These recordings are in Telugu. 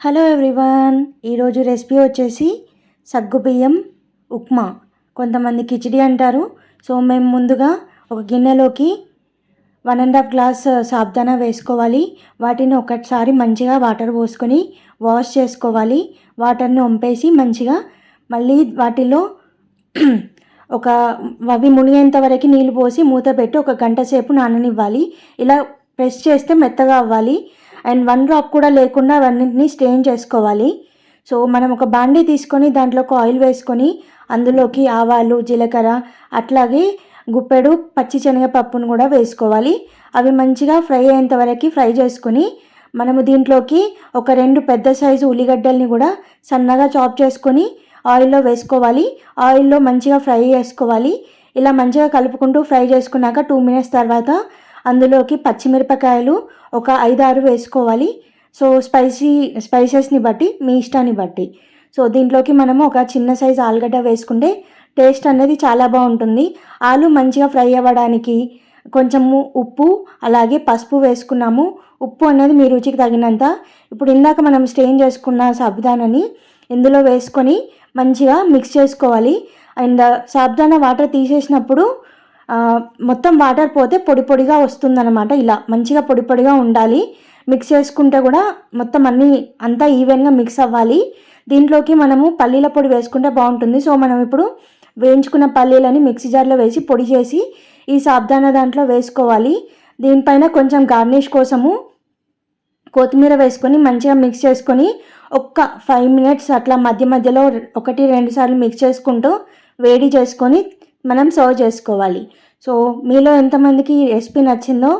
హలో ఎవ్రీవన్ ఈరోజు రెసిపీ వచ్చేసి సగ్గుబియ్యం ఉప్మా. కొంతమంది కిచిడి అంటారు. సో మేము ముందుగా ఒక గిన్నెలోకి వన్ అండ్ హాఫ్ గ్లాస్ సాబ్దానా వేసుకోవాలి. వాటిని ఒకసారి మంచిగా వాటర్ పోసుకొని వాష్ చేసుకోవాలి. వాటర్ని వంపేసి మంచిగా మళ్ళీ వాటిలో ఒక అవి మునిగేంత వరకు నీళ్ళు పోసి మూత పెట్టి ఒక గంట సేపు నాననివ్వాలి. ఇలా ప్రెస్ చేస్తే మెత్తగా అవ్వాలి. అండ్ వన్ డ్రాప్ కూడా లేకుండా అవన్నింటినీ స్టెయిన్ చేసుకోవాలి. సో మనం ఒక బాండీ తీసుకొని దాంట్లో ఒక ఆయిల్ వేసుకొని అందులోకి ఆవాలు జీలకర్ర అట్లాగే గుప్పెడు పచ్చి శనగపప్పును కూడా వేసుకోవాలి. అవి మంచిగా ఫ్రై అయ్యేంత వరకు ఫ్రై చేసుకొని మనము దీంట్లోకి ఒక రెండు పెద్ద సైజు ఉల్లిగడ్డల్ని కూడా సన్నగా చాప్ చేసుకొని ఆయిల్లో వేసుకోవాలి. ఆయిల్లో మంచిగా ఫ్రై చేసుకోవాలి. ఇలా మంచిగా కలుపుకుంటూ ఫ్రై చేసుకున్నాక టూ మినిట్స్ తర్వాత అందులోకి పచ్చిమిరపకాయలు ఒక ఐదు ఆరు వేసుకోవాలి. సో స్పైసీ స్పైసెస్ని బట్టి మీ ఇష్టాన్ని బట్టి. సో దీంట్లోకి మనము ఒక చిన్న సైజు ఆలుగడ్డ వేసుకుంటే టేస్ట్ అనేది చాలా బాగుంటుంది. ఆలు మంచిగా ఫ్రై అవ్వడానికి కొంచెము ఉప్పు అలాగే పసుపు వేసుకున్నాము. ఉప్పు అనేది మీ రుచికి తగినంత. ఇప్పుడు ఇందాక మనం స్టెయిన్ చేసుకున్న సాబుదానని ఇందులో వేసుకొని మంచిగా మిక్స్ చేసుకోవాలి. అండ్ సాబ్దానా వాటర్ తీసేసినప్పుడు మొత్తం వాటర్ పోతే పొడి పొడిగా వస్తుందన్నమాట ఇలా. మంచిగా పొడి పొడిగా ఉండాలి. మిక్స్ చేసుకుంటే కూడా మొత్తం అన్నీ అంతా ఈవెన్గా మిక్స్ అవ్వాలి. దీంట్లోకి మనము పల్లీల పొడి వేసుకుంటే బాగుంటుంది. సో మనం ఇప్పుడు వేయించుకున్న పల్లీలని మిక్సీ జార్లో వేసి పొడి చేసి ఈ సాబ్దానా దాంట్లో వేసుకోవాలి. దీనిపైన కొంచెం గార్నిష్ కోసము కొత్తిమీర వేసుకొని మంచిగా మిక్స్ చేసుకొని ఒక్క ఫైవ్ మినిట్స్ అట్లా మధ్య మధ్యలో ఒకటి రెండు సార్లు మిక్స్ చేసుకుంటూ వేడి చేసుకొని మనం సర్వ్ చేసుకోవాలి. సో మీలో ఎంతమందికి రెసిపీ నచ్చిందో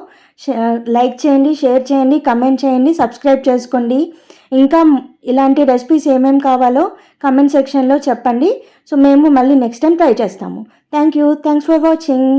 లైక్ చేయండి షేర్ చేయండి కమెంట్ చేయండి సబ్స్క్రైబ్ చేసుకోండి. ఇంకా ఇలాంటి రెసిపీస్ ఏమేమి కావాలో కమెంట్ సెక్షన్లో చెప్పండి. సో మేము మళ్ళీ నెక్స్ట్ టైం ట్రై చేస్తాము. Thank you thanks for watching